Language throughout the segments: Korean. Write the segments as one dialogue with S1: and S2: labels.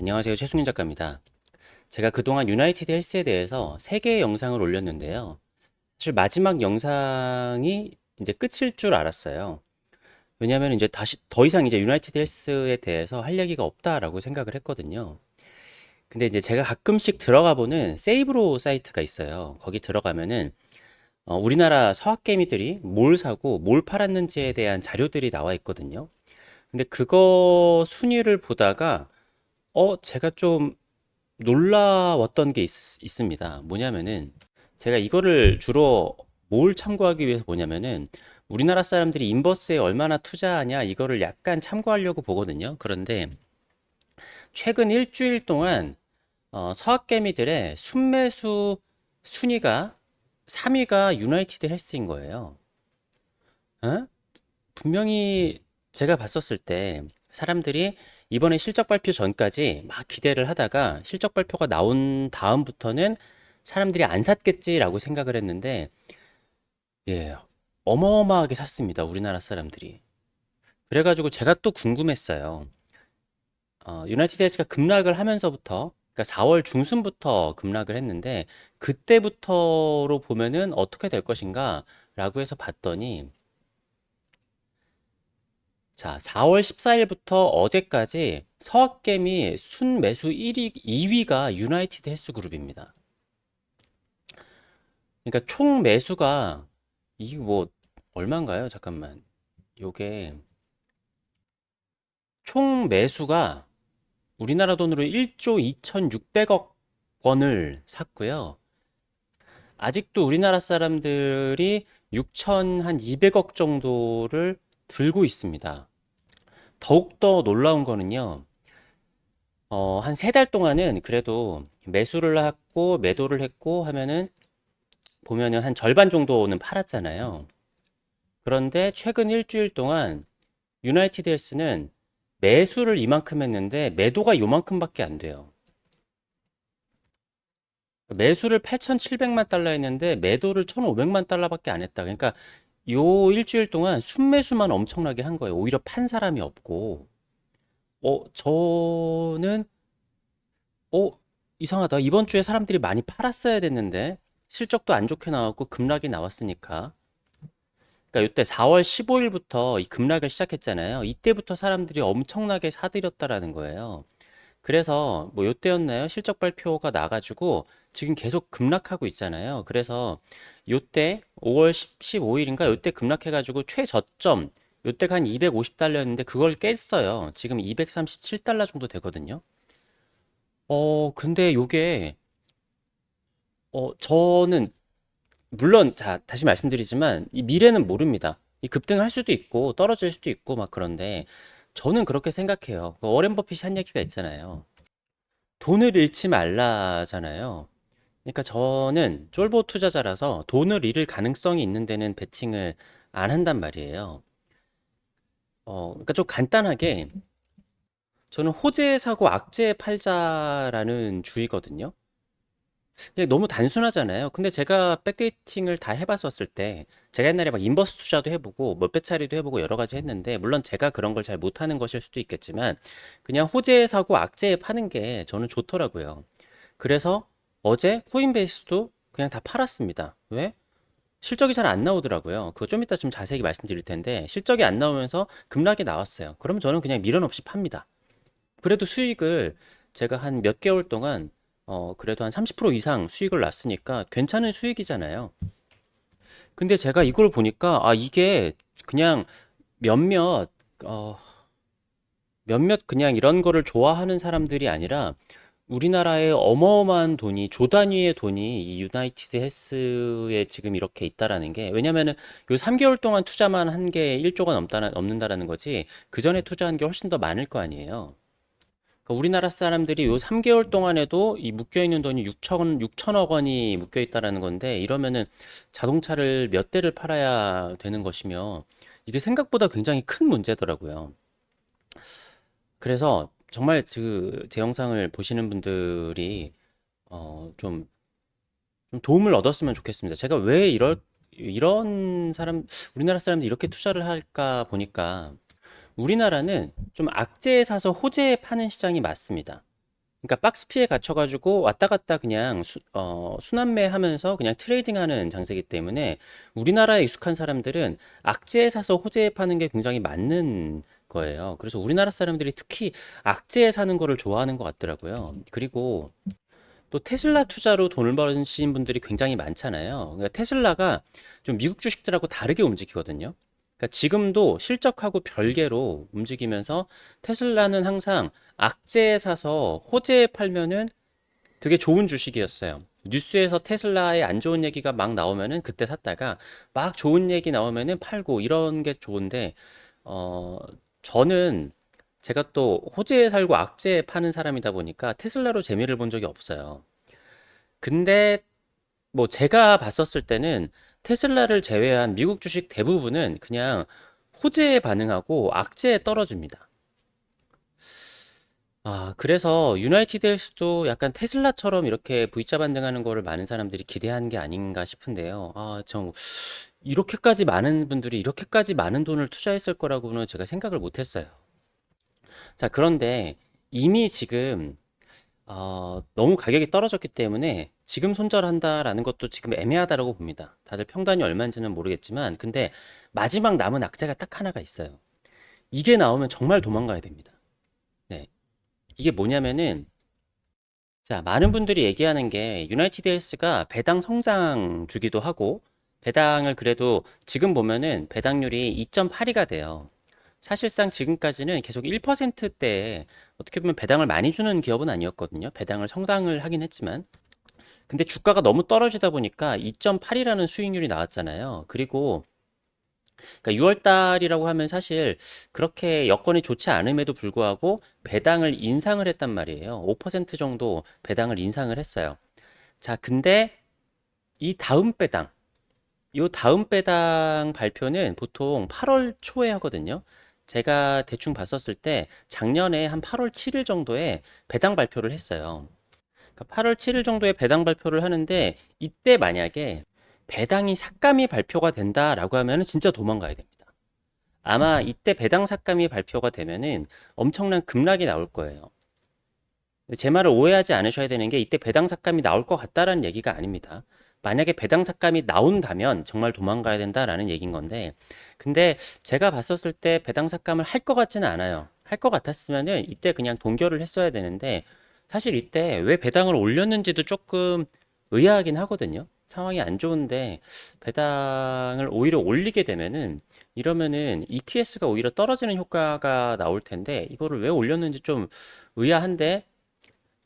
S1: 안녕하세요. 최승윤 작가입니다. 제가 그동안 유나이티드 헬스에 대해서 3개의 영상을 올렸는데요. 사실 마지막 영상이 이제 끝일 줄 알았어요. 왜냐하면 이제 다시 더 이상 이제 유나이티드 헬스에 대해서 할 얘기가 없다라고 생각을 했거든요. 근데 이제 제가 가끔씩 들어가 보는 세이브로 사이트가 있어요. 거기 들어가면은 어, 우리나라 서학개미들이 뭘 사고 뭘 팔았는지에 대한 자료들이 나와 있거든요. 근데 그거 순위를 보다가 어, 제가 좀 놀라웠던 게 있, 있습니다. 뭐냐면은 제가 이거를 주로 뭘 참고하기 위해서 보냐면은 우리나라 사람들이 인버스에 얼마나 투자하냐 이거를 약간 참고하려고 보거든요. 그런데 최근 일주일 동안 어, 서학개미들의 순매수 순위가 3위가 유나이티드 헬스인 거예요. 어? 분명히 제가 봤었을 때 사람들이 이번에 실적 발표 전까지 막 기대를 하다가 실적 발표가 나온 다음부터는 사람들이 안 샀겠지라고 생각을 했는데, 예, 어마어마하게 샀습니다. 우리나라 사람들이. 그래가지고 제가 또 궁금했어요. 어, 유나이티드 헬스가 급락을 하면서부터, 그러니까 4월 중순부터 급락을 했는데, 그때부터로 보면은 어떻게 될 것인가? 라고 해서 봤더니, 자, 4월 14일부터 어제까지 서학개미 순매수 1위, 2위가 유나이티드 헬스 그룹입니다. 그러니까 총 매수가 이게 뭐 얼마인가요? 잠깐만. 요게 총 매수가 우리나라 돈으로 1조 2,600억 원을 샀고요. 아직도 우리나라 사람들이 6,200억 정도를 들고 있습니다. 더욱더 놀라운 거는요. 어, 한 세 달 동안은 그래도 매수를 했고 매도를 했고 하면은 보면은 한 절반 정도는 팔았잖아요. 그런데 최근 일주일 동안 유나이티드 헬스는 매수를 이만큼 했는데 매도가 요만큼밖에 안 돼요. 매수를 8,700만 달러 했는데 매도를 1,500만 달러밖에 안 했다. 그러니까 요 일주일 동안 순매수만 엄청나게 한 거예요. 오히려 판 사람이 없고. 어, 저는 어, 이상하다. 이번 주에 사람들이 많이 팔았어야 됐는데 실적도 안 좋게 나왔고 급락이 나왔으니까. 그러니까 이때 4월 15일부터 이 급락을 시작했잖아요. 이때부터 사람들이 엄청나게 사들였다라는 거예요. 그래서 뭐 요때였나요? 실적 발표가 나가지고 지금 계속 급락하고 있잖아요. 그래서 요때 5월 10, 15일인가 요때 급락해가지고 최저점 요때가 한 250달러였는데 그걸 깼어요. 지금 237달러 정도 되거든요. 어, 근데 요게 어, 저는 물론 자, 다시 말씀드리지만 이 미래는 모릅니다. 이 급등할 수도 있고 떨어질 수도 있고 막 그런데 저는 그렇게 생각해요. 그 워렌 버핏이 한 얘기가 있잖아요. 돈을 잃지 말라잖아요. 그러니까 저는 쫄보 투자자라서 돈을 잃을 가능성이 있는 데는 베팅을 안 한단 말이에요. 어, 그러니까 좀 간단하게 저는 호재 사고 악재 팔자라는 주의거든요. 근데 너무 단순하잖아요. 근데 제가 백데이팅을 다 해봤었을 때, 제가 옛날에 막 인버스 투자도 해보고, 몇 배 차리도 해보고 여러 가지 했는데, 물론 제가 그런 걸 잘 못하는 것일 수도 있겠지만, 그냥 호재에 사고 악재에 파는 게 저는 좋더라고요. 그래서 어제 코인베이스도 그냥 다 팔았습니다. 왜? 실적이 잘 안 나오더라고요. 그거 좀 이따 좀 자세히 말씀드릴 텐데, 실적이 안 나오면서 급락이 나왔어요. 그럼 저는 그냥 미련 없이 팝니다. 그래도 수익을 제가 한 몇 개월 동안 어, 그래도 한 30% 이상 수익을 났으니까 괜찮은 수익이잖아요. 근데 제가 이걸 보니까, 아, 이게 그냥 몇몇, 어, 몇몇 그냥 이런 거를 좋아하는 사람들이 아니라 우리나라에 어마어마한 돈이, 조 단위의 돈이 이 유나이티드 헬스에 지금 이렇게 있다라는 게, 왜냐면은 요 3개월 동안 투자만 한 게 1조가 넘다, 넘는다라는 거지, 그 전에 투자한 게 훨씬 더 많을 거 아니에요. 그러니까 우리나라 사람들이 요 3개월 동안에도 이 묶여 있는 돈이 6천, 6천억 원이 묶여 있다라는 건데 이러면은 자동차를 몇 대를 팔아야 되는 것이며 이게 생각보다 굉장히 큰 문제더라고요. 그래서 정말 그 제 영상을 보시는 분들이 어, 좀, 좀 도움을 얻었으면 좋겠습니다. 제가 왜 이럴, 이런 사람, 우리나라 사람들이 이렇게 투자를 할까 보니까 우리나라는 좀 악재에 사서 호재에 파는 시장이 맞습니다. 그러니까 박스피에 갇혀가지고 왔다 갔다 그냥 수, 어, 순환매 하면서 그냥 트레이딩하는 장세기 때문에 우리나라에 익숙한 사람들은 악재에 사서 호재에 파는 게 굉장히 맞는 거예요. 그래서 우리나라 사람들이 특히 악재에 사는 거를 좋아하는 것 같더라고요. 그리고 또 테슬라 투자로 돈을 버시는 분들이 굉장히 많잖아요. 그러니까 테슬라가 좀 미국 주식들하고 다르게 움직이거든요. 그러니까 지금도 실적하고 별개로 움직이면서 테슬라는 항상 악재에 사서 호재에 팔면은 되게 좋은 주식이었어요. 뉴스에서 테슬라의 안 좋은 얘기가 막 나오면은 그때 샀다가 막 좋은 얘기 나오면은 팔고 이런 게 좋은데 어 저는 제가 또 호재에 살고 악재에 파는 사람이다 보니까 테슬라로 재미를 본 적이 없어요. 근데 뭐 제가 봤었을 때는 테슬라를 제외한 미국 주식 대부분은 그냥 호재에 반응하고 악재에 떨어집니다. 아, 그래서 유나이티드 헬스도 약간 테슬라처럼 이렇게 V자 반등하는 거를 많은 사람들이 기대한 게 아닌가 싶은데요. 아, 참, 이렇게까지 많은 분들이 이렇게까지 많은 돈을 투자했을 거라고는 제가 생각을 못 했어요. 자, 그런데 이미 지금 어, 너무 가격이 떨어졌기 때문에 지금 손절한다라는 것도 지금 애매하다라고 봅니다. 다들 평단이 얼마인지는 모르겠지만, 근데 마지막 남은 악재가 딱 하나가 있어요. 이게 나오면 정말 도망가야 됩니다. 네. 이게 뭐냐면은, 자, 많은 분들이 얘기하는 게 유나이티드 헬스가 배당 성장 주기도 하고, 배당을 그래도 지금 보면은 배당률이 2.82가 돼요. 사실상 지금까지는 계속 1%대에 어떻게 보면 배당을 많이 주는 기업은 아니었거든요. 배당을 성당을 하긴 했지만. 근데 주가가 너무 떨어지다 보니까 2.8이라는 수익률이 나왔잖아요. 그리고 그러니까 6월 달이라고 하면 사실 그렇게 여건이 좋지 않음에도 불구하고 배당을 인상을 했단 말이에요. 5% 정도 배당을 인상을 했어요. 자, 근데 이 다음 배당, 이 다음 배당 발표는 보통 8월 초에 하거든요. 제가 대충 봤었을 때 작년에 한 8월 7일 정도에 배당 발표를 했어요. 그러니까 8월 7일 정도에 배당 발표를 하는데 이때 만약에 배당이 삭감이 발표가 된다라고 하면 진짜 도망가야 됩니다. 아마 이때 배당 삭감이 발표가 되면은 엄청난 급락이 나올 거예요. 제 말을 오해하지 않으셔야 되는 게 이때 배당 삭감이 나올 것 같다라는 얘기가 아닙니다. 만약에 배당 삭감이 나온다면 정말 도망가야 된다라는 얘기인 건데, 근데 제가 봤었을 때 배당 삭감을 할 것 같지는 않아요. 할 것 같았으면은 이때 그냥 동결을 했어야 되는데, 사실 이때 왜 배당을 올렸는지도 조금 의아하긴 하거든요. 상황이 안 좋은데 배당을 오히려 올리게 되면은 이러면은 EPS가 오히려 떨어지는 효과가 나올 텐데 이거를 왜 올렸는지 좀 의아한데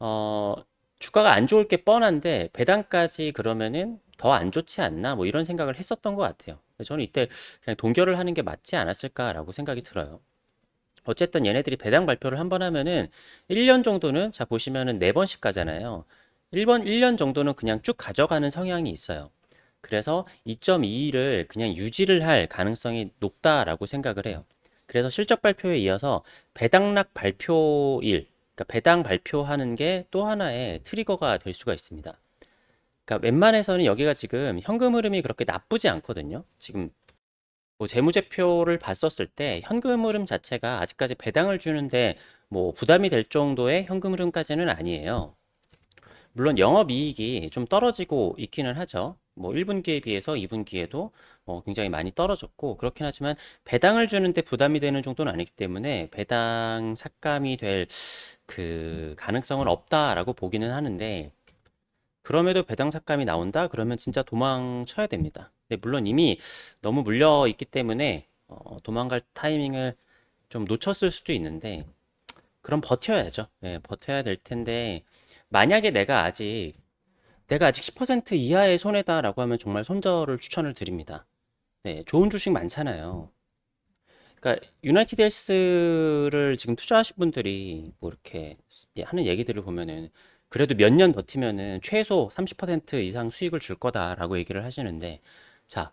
S1: 어 주가가 안 좋을 게 뻔한데 배당까지 그러면은 더 안 좋지 않나 뭐 이런 생각을 했었던 것 같아요. 저는 이때 그냥 동결을 하는 게 맞지 않았을까라고 생각이 들어요. 어쨌든 얘네들이 배당 발표를 한 번 하면은 1년 정도는 자 보시면은 4번씩 가잖아요. 1번 1년 정도는 그냥 쭉 가져가는 성향이 있어요. 그래서 2.22를 그냥 유지를 할 가능성이 높다라고 생각을 해요. 그래서 실적 발표에 이어서 배당락 발표일 그러니까 배당 발표하는 게 또 하나의 트리거가 될 수가 있습니다. 그러니까 웬만해서는 여기가 지금 현금 흐름이 그렇게 나쁘지 않거든요. 지금 뭐 재무제표를 봤었을 때 현금 흐름 자체가 아직까지 배당을 주는데 뭐 부담이 될 정도의 현금 흐름까지는 아니에요. 물론 영업이익이 좀 떨어지고 있기는 하죠. 뭐 1분기에 비해서 2분기에도 어 굉장히 많이 떨어졌고 그렇긴 하지만 배당을 주는데 부담이 되는 정도는 아니기 때문에 배당 삭감이 될 그 가능성은 없다라고 보기는 하는데 그럼에도 배당 삭감이 나온다? 그러면 진짜 도망쳐야 됩니다. 근데 물론 이미 너무 물려 있기 때문에 어 도망갈 타이밍을 좀 놓쳤을 수도 있는데 그럼 버텨야죠. 예, 버텨야 될 텐데 만약에 내가 아직 내가 아직 10% 이하의 손해다라고 하면 정말 손절을 추천을 드립니다. 네, 좋은 주식 많잖아요. 그러니까 유나이티드 헬스를 지금 투자하신 분들이 뭐 이렇게 하는 얘기들을 보면은 그래도 몇 년 버티면은 최소 30% 이상 수익을 줄 거다라고 얘기를 하시는데 자,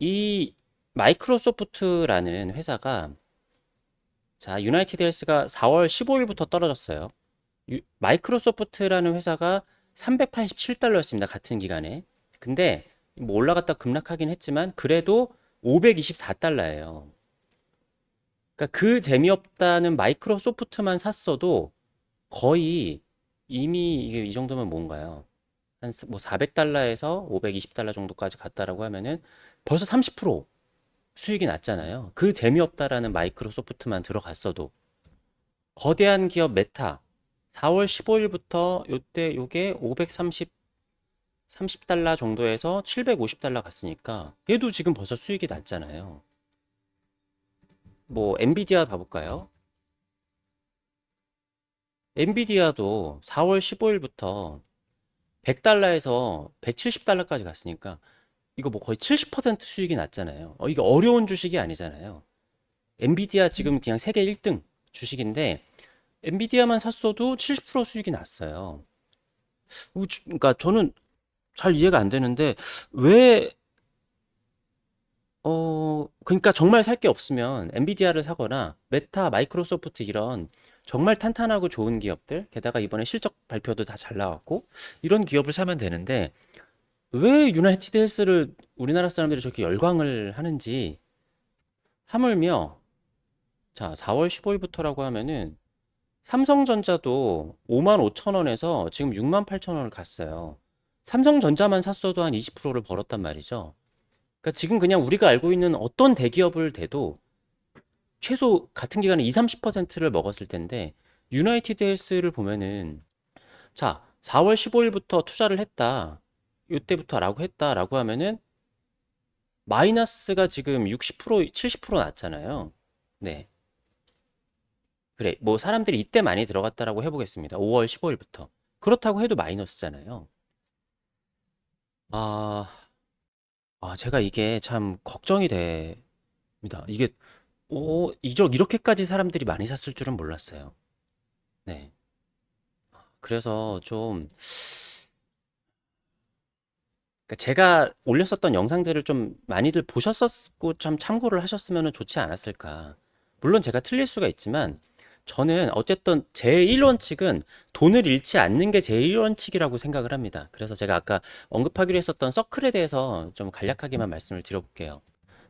S1: 이 마이크로소프트라는 회사가 자, 유나이티드 헬스가 4월 15일부터 떨어졌어요. 유- 마이크로소프트라는 회사가 387달러였습니다. 같은 기간에. 근데 뭐 올라갔다 급락하긴 했지만 그래도 524달러예요. 그러니까 그 재미없다는 마이크로소프트만 샀어도 거의 이미 이게 이 정도면 뭔가요? 한 뭐 400달러에서 520달러 정도까지 갔다라고 하면은 벌써 30% 수익이 났잖아요. 그 재미없다라는 마이크로소프트만 들어갔어도 거대한 기업 메타 4월 15일부터 요때 요게 530 30달러 정도에서 750달러 갔으니까 얘도 지금 벌써 수익이 났잖아요. 뭐 엔비디아 가볼까요? 엔비디아도 4월 15일부터 100달러에서 170달러까지 갔으니까 이거 뭐 거의 70% 수익이 났잖아요. 어, 이게 어려운 주식이 아니잖아요. 엔비디아 지금 그냥 세계 1등 주식인데 엔비디아만 샀어도 70% 수익이 났어요. 그러니까 저는 잘 이해가 안 되는데 왜 어, 그러니까 정말 살 게 없으면 엔비디아를 사거나 메타, 마이크로소프트 이런 정말 탄탄하고 좋은 기업들, 게다가 이번에 실적 발표도 다 잘 나왔고 이런 기업을 사면 되는데 왜 유나이티드 헬스를 우리나라 사람들이 저렇게 열광을 하는지 하물며 자, 4월 15일부터라고 하면은 삼성전자도 5만 5천 원에서 지금 6만 8천 원을 갔어요. 삼성전자만 샀어도 한 20%를 벌었단 말이죠. 그러니까 지금 그냥 우리가 알고 있는 어떤 대기업을 대도 최소 같은 기간에 2, 30%를 먹었을 텐데 유나이티드 헬스를 보면은 자, 4월 15일부터 투자를 했다. 이때부터라고 했다라고 하면은 마이너스가 지금 60%, 70% 났잖아요. 네. 그래. 뭐 사람들이 이때 많이 들어갔다라고 해 보겠습니다. 5월 15일부터. 그렇다고 해도 마이너스잖아요. 아, 아, 제가 이게 참 걱정이 됩니다. 이게, 오, 이저, 이렇게까지 사람들이 많이 샀을 줄은 몰랐어요. 네. 그래서 좀, 그러니까 제가 올렸었던 영상들을 좀 많이들 보셨었고 참 참고를 하셨으면 좋지 않았을까. 물론 제가 틀릴 수가 있지만 저는 어쨌든 제 1원칙은 돈을 잃지 않는 게 제 1원칙이라고 생각을 합니다. 그래서 제가 아까 언급하기로 했었던 서클에 대해서 좀 간략하게만 말씀을 드려볼게요.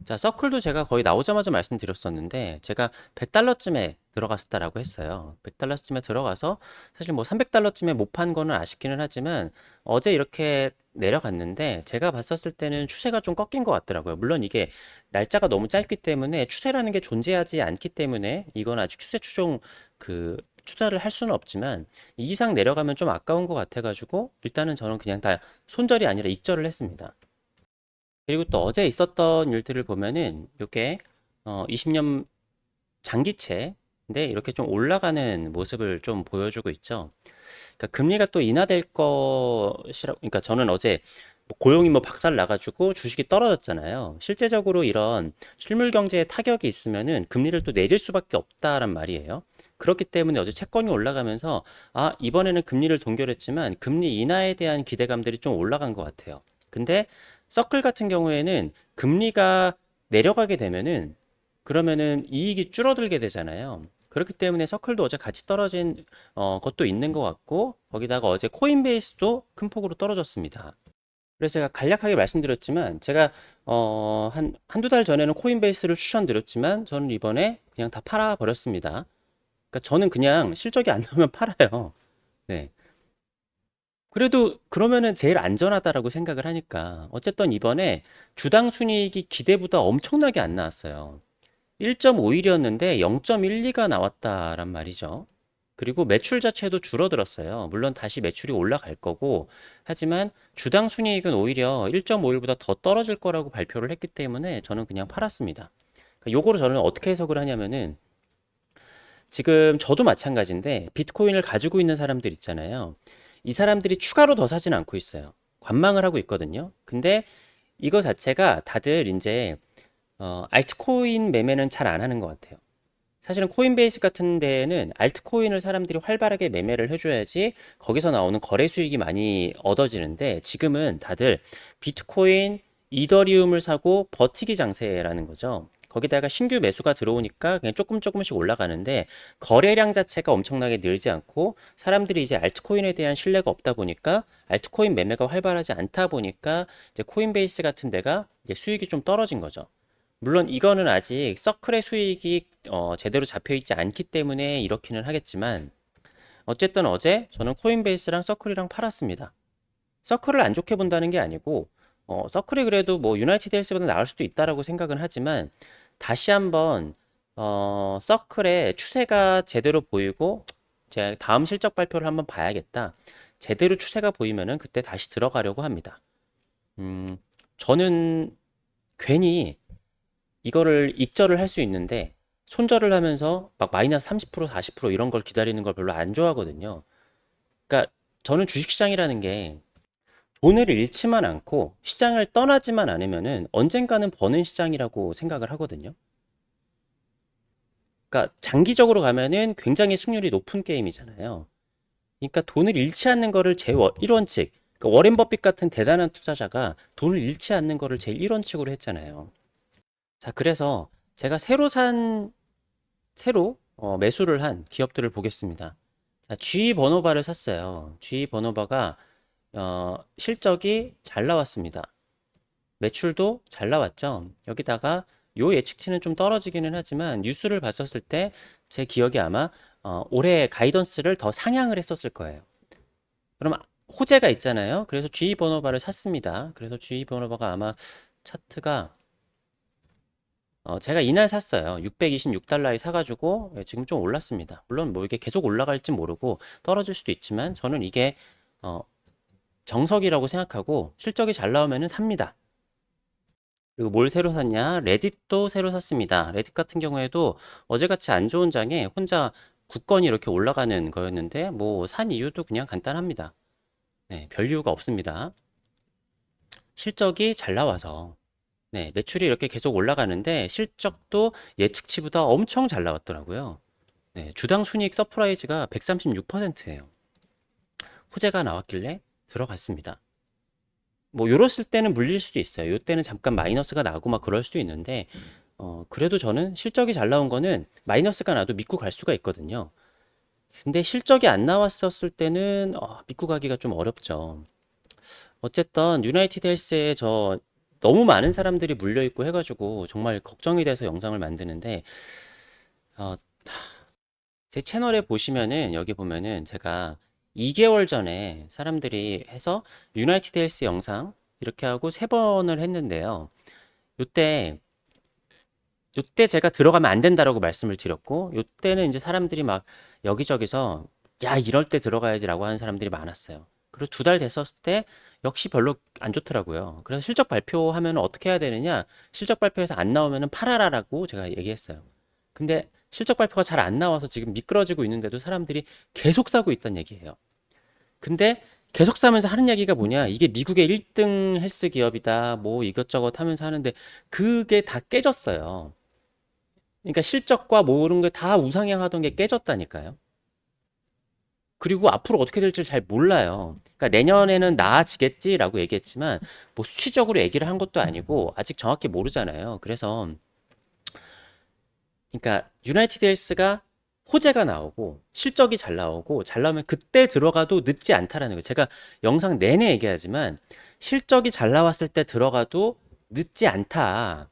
S1: 자, 서클도 제가 거의 나오자마자 말씀드렸었는데 제가 100달러쯤에 들어갔었다라고 했어요. 100달러쯤에 들어가서 사실 뭐 300달러쯤에 못 판 거는 아쉽기는 하지만 어제 이렇게 내려갔는데 제가 봤었을 때는 추세가 좀 꺾인 것 같더라고요. 물론 이게 날짜가 너무 짧기 때문에 추세라는 게 존재하지 않기 때문에 이건 아직 추세 추종 그 투자를 할 수는 없지만 이 이상 내려가면 좀 아까운 것 같아가지고 일단은 저는 그냥 다 손절이 아니라 익절을 했습니다. 그리고 또 어제 있었던 일들을 보면은 이게 어 20년 장기채인데 이렇게 좀 올라가는 모습을 좀 보여주고 있죠. 그러니까 금리가 또 인하될 것이라 그러니까 저는 어제 뭐 고용이 뭐 박살 나가지고 주식이 떨어졌잖아요. 실제적으로 이런 실물 경제에 타격이 있으면은 금리를 또 내릴 수밖에 없다란 말이에요. 그렇기 때문에 어제 채권이 올라가면서 아, 이번에는 금리를 동결했지만 금리 인하에 대한 기대감들이 좀 올라간 것 같아요. 근데 서클 같은 경우에는 금리가 내려가게 되면은 그러면은 이익이 줄어들게 되잖아요. 그렇기 때문에 서클도 어제 같이 떨어진 어, 것도 있는 것 같고 거기다가 어제 코인베이스도 큰 폭으로 떨어졌습니다. 그래서 제가 간략하게 말씀드렸지만 제가 어, 한 한두 달 전에는 코인베이스를 추천드렸지만 저는 이번에 그냥 다 팔아 버렸습니다. 그러니까 저는 그냥 실적이 안 나오면 팔아요. 네. 그래도 그러면은 제일 안전하다라고 생각을 하니까 어쨌든 이번에 주당 순이익이 기대보다 엄청나게 안 나왔어요. 1.51이었는데 0.12가 나왔다란 말이죠. 그리고 매출 자체도 줄어들었어요. 물론 다시 매출이 올라갈 거고, 하지만 주당 순이익은 오히려 1.51보다 더 떨어질 거라고 발표를 했기 때문에 저는 그냥 팔았습니다. 그러니까 요거를 저는 어떻게 해석을 하냐면은 지금 저도 마찬가지인데 비트코인을 가지고 있는 사람들 있잖아요. 이 사람들이 추가로 더 사진 않고 있어요. 관망을 하고 있거든요. 근데 이거 자체가 다들 이제 어, 알트코인 매매는 잘 안 하는 것 같아요. 사실은 코인베이스 같은 데에는 알트코인을 사람들이 활발하게 매매를 해줘야지 거기서 나오는 거래 수익이 많이 얻어지는데 지금은 다들 비트코인, 이더리움을 사고 버티기 장세라는 거죠. 거기다가 신규 매수가 들어오니까 그냥 조금 조금씩 올라가는데 거래량 자체가 엄청나게 늘지 않고 사람들이 이제 알트코인에 대한 신뢰가 없다 보니까 알트코인 매매가 활발하지 않다 보니까 이제 코인베이스 같은 데가 이제 수익이 좀 떨어진 거죠. 물론 이거는 아직 서클의 수익이 어, 제대로 잡혀 있지 않기 때문에 이렇기는 하겠지만 어쨌든 어제 저는 코인베이스랑 서클이랑 팔았습니다. 서클을 안 좋게 본다는 게 아니고 어, 서클이 그래도 뭐 유나이티드 헬스보다 나을 수도 있다라고 생각은 하지만 다시 한번 어, 서클의 추세가 제대로 보이고 제가 다음 실적 발표를 한번 봐야겠다. 제대로 추세가 보이면은 그때 다시 들어가려고 합니다. 음, 저는 괜히 이거를 익절을 할 수 있는데 손절을 하면서 막 마이너스 30% 40% 이런 걸 기다리는 걸 별로 안 좋아하거든요. 그러니까 저는 주식시장이라는 게 돈을 잃지만 않고 시장을 떠나지만 않으면은 언젠가는 버는 시장이라고 생각을 하거든요. 그러니까 장기적으로 가면은 굉장히 승률이 높은 게임이잖아요. 그러니까 돈을 잃지 않는 거를 제 1원칙, 그러니까 워렌 버핏 같은 대단한 투자자가 돈을 잃지 않는 거를 제일 1원칙으로 했잖아요. 자, 그래서 제가 새로 산, 새로 어, 매수를 한 기업들을 보겠습니다. 자, G 번호바를 샀어요. G 번호바가 어, 실적이 잘 나왔습니다. 매출도 잘 나왔죠. 여기다가 요 예측치는 좀 떨어지기는 하지만 뉴스를 봤었을 때 제 기억이 아마 어, 올해 가이던스를 더 상향을 했었을 거예요. 그럼 호재가 있잖아요. 그래서 G 번호바를 샀습니다. 그래서 G 번호바가 아마 차트가 어, 제가 이날 샀어요. 626달러에 사가지고 예, 지금 좀 올랐습니다. 물론 뭐 이게 계속 올라갈지 모르고 떨어질 수도 있지만 저는 이게 어, 정석이라고 생각하고 실적이 잘 나오면은 삽니다. 그리고 뭘 새로 샀냐? 레딧도 새로 샀습니다. 레딧 같은 경우에도 어제같이 안 좋은 장에 혼자 굳건히 이렇게 올라가는 거였는데 뭐 산 이유도 그냥 간단합니다. 네, 별 이유가 없습니다. 실적이 잘 나와서 네, 매출이 이렇게 계속 올라가는데 실적도 예측치보다 엄청 잘 나왔더라고요. 네, 주당 순이익 서프라이즈가 136%예요. 호재가 나왔길래 들어갔습니다. 뭐 요랬을 때는 물릴 수도 있어요. 요 때는 잠깐 마이너스가 나고 막 그럴 수도 있는데 어 그래도 저는 실적이 잘 나온 거는 마이너스가 나도 믿고 갈 수가 있거든요. 근데 실적이 안 나왔었을 때는 어, 믿고 가기가 좀 어렵죠. 어쨌든 유나이티드 헬스에 저 너무 많은 사람들이 물려 있고 해가지고 정말 걱정이 돼서 영상을 만드는데 어, 제 채널에 보시면은 여기 보면은 제가 2개월 전에 사람들이 해서 유나이티드 헬스 영상 이렇게 하고 세 번을 했는데요. 요때 요때 제가 들어가면 안 된다라고 말씀을 드렸고 요때는 이제 사람들이 막 여기저기서 야 이럴 때 들어가야지라고 하는 사람들이 많았어요. 그리고 두 달 됐었을 때 역시 별로 안 좋더라고요. 그래서 실적 발표하면 어떻게 해야 되느냐? 실적 발표에서 안 나오면은 팔아라라고 제가 얘기했어요. 근데 실적 발표가 잘 안 나와서 지금 미끄러지고 있는데도 사람들이 계속 사고 있다는 얘기예요. 근데 계속 사면서 하는 얘기가 뭐냐? 이게 미국의 1등 헬스 기업이다. 뭐 이것저것 하면서 하는데 그게 다 깨졌어요. 그러니까 실적과 모르는 게다 우상향하던 게 깨졌다니까요. 그리고 앞으로 어떻게 될지 잘 몰라요. 그러니까 내년에는 나아지겠지라고 얘기했지만 뭐 수치적으로 얘기를 한 것도 아니고 아직 정확히 모르잖아요. 그래서 그러니까 유나이티드 헬스가 호재가 나오고 실적이 잘 나오고 잘 나오면 그때 들어가도 늦지 않다라는 거예요. 제가 영상 내내 얘기하지만 실적이 잘 나왔을 때 들어가도 늦지 않다.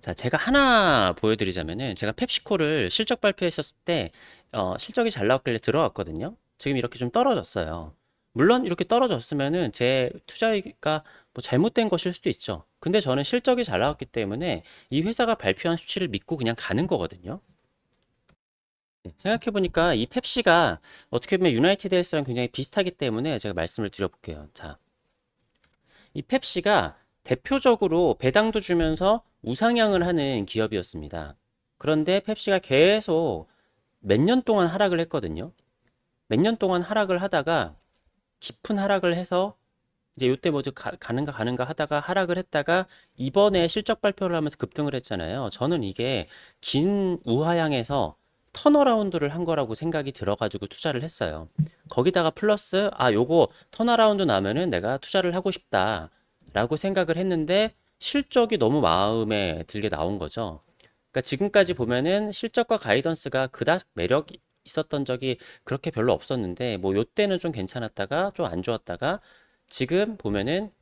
S1: 자, 제가 하나 보여드리자면은 제가 펩시코를 실적 발표했었을 때 어, 실적이 잘 나왔길래 들어갔거든요. 지금 이렇게 좀 떨어졌어요. 물론 이렇게 떨어졌으면은 제 투자가 뭐 잘못된 것일 수도 있죠. 근데 저는 실적이 잘 나왔기 때문에 이 회사가 발표한 수치를 믿고 그냥 가는 거거든요. 네, 생각해보니까 이 펩시가 어떻게 보면 유나이티드 헬스랑 굉장히 비슷하기 때문에 제가 말씀을 드려볼게요. 자, 이 펩시가 대표적으로 배당도 주면서 우상향을 하는 기업이었습니다. 그런데 펩시가 계속 몇 년 동안 하락을 했거든요. 몇 년 동안 하락을 하다가 깊은 하락을 해서 이제 요때 뭐지 가는가 가는가 하다가 하락을 했다가 이번에 실적 발표를 하면서 급등을 했잖아요. 저는 이게 긴 우하향에서 턴어라운드를 한 거라고 생각이 들어가지고 투자를 했어요. 거기다가 플러스 아 요거 턴어라운드 나면은 내가 투자를 하고 싶다라고 생각을 했는데 실적이 너무 마음에 들게 나온 거죠. 그러니까 지금까지 보면은 실적과 가이던스가 그닥 매력 있었던 적이 그렇게 별로 없었는데 뭐 요때는 좀 괜찮았다가 좀 안 좋았다가 지금 보면은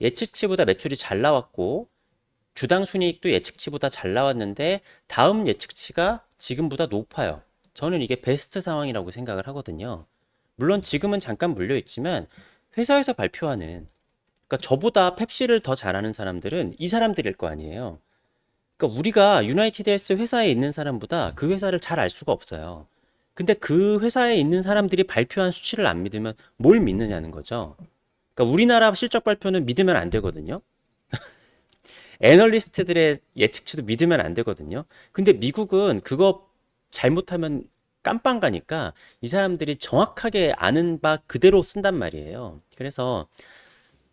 S1: 예측치보다 매출이 잘 나왔고 주당 순이익도 예측치보다 잘 나왔는데 다음 예측치가 지금보다 높아요. 저는 이게 베스트 상황이라고 생각을 하거든요. 물론 지금은 잠깐 물려 있지만 회사에서 발표하는 그러니까 저보다 펩시를 더 잘하는 사람들은 이 사람들일 거 아니에요. 그러니까 우리가 유나이티드 헬스 회사에 있는 사람보다 그 회사를 잘 알 수가 없어요. 근데 그 회사에 있는 사람들이 발표한 수치를 안 믿으면 뭘 믿느냐는 거죠. 그러니까 우리나라 실적 발표는 믿으면 안 되거든요. 애널리스트들의 예측치도 믿으면 안 되거든요. 근데 미국은 그거 잘못하면 깜빵 가니까 이 사람들이 정확하게 아는 바 그대로 쓴단 말이에요. 그래서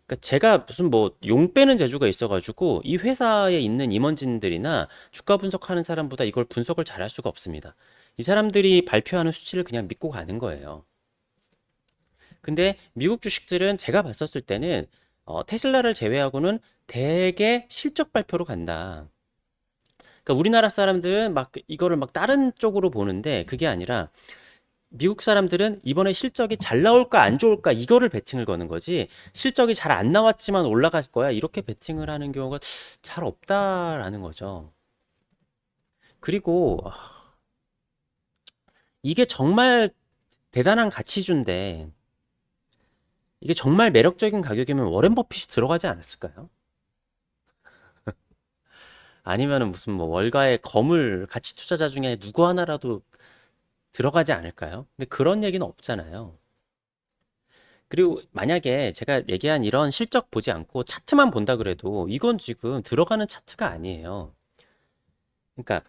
S1: 그러니까 제가 무슨 뭐 용 빼는 재주가 있어가지고 이 회사에 있는 임원진들이나 주가 분석하는 사람보다 이걸 분석을 잘할 수가 없습니다. 이 사람들이 발표하는 수치를 그냥 믿고 가는 거예요. 근데 미국 주식들은 제가 봤었을 때는 어, 테슬라를 제외하고는 대개 실적 발표로 간다. 그러니까 우리나라 사람들은 막 이거를 막 다른 쪽으로 보는데 그게 아니라 미국 사람들은 이번에 실적이 잘 나올까 안 좋을까 이거를 베팅을 거는 거지 실적이 잘 안 나왔지만 올라갈 거야 이렇게 베팅을 하는 경우가 잘 없다라는 거죠. 그리고 아, 이게 정말 대단한 가치주인데 이게 정말 매력적인 가격이면 워렌 버핏이 들어가지 않았을까요? 아니면은 무슨 뭐 월가의 거물 가치 투자자 중에 누구 하나라도 들어가지 않을까요? 근데 그런 얘기는 없잖아요. 그리고 만약에 제가 얘기한 이런 실적 보지 않고 차트만 본다 그래도 이건 지금 들어가는 차트가 아니에요. 그러니까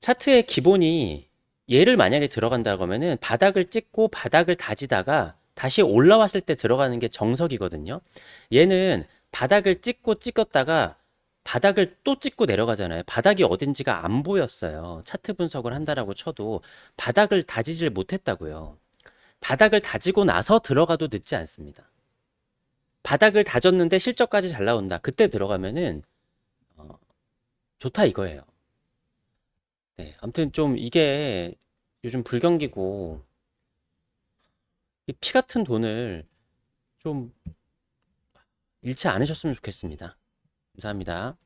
S1: 차트의 기본이 얘를 만약에 들어간다고 하면은 바닥을 찍고 바닥을 다지다가 다시 올라왔을 때 들어가는 게 정석이거든요. 얘는 바닥을 찍고 찍었다가 바닥을 또 찍고 내려가잖아요. 바닥이 어딘지가 안 보였어요. 차트 분석을 한다라고 쳐도 바닥을 다지질 못했다고요. 바닥을 다지고 나서 들어가도 늦지 않습니다. 바닥을 다졌는데 실적까지 잘 나온다. 그때 들어가면은 어, 좋다 이거예요. 네, 아무튼 좀 이게 요즘 불경기고 이피 같은 돈을 좀 잃지 않으셨으면 좋겠습니다. 감사합니다.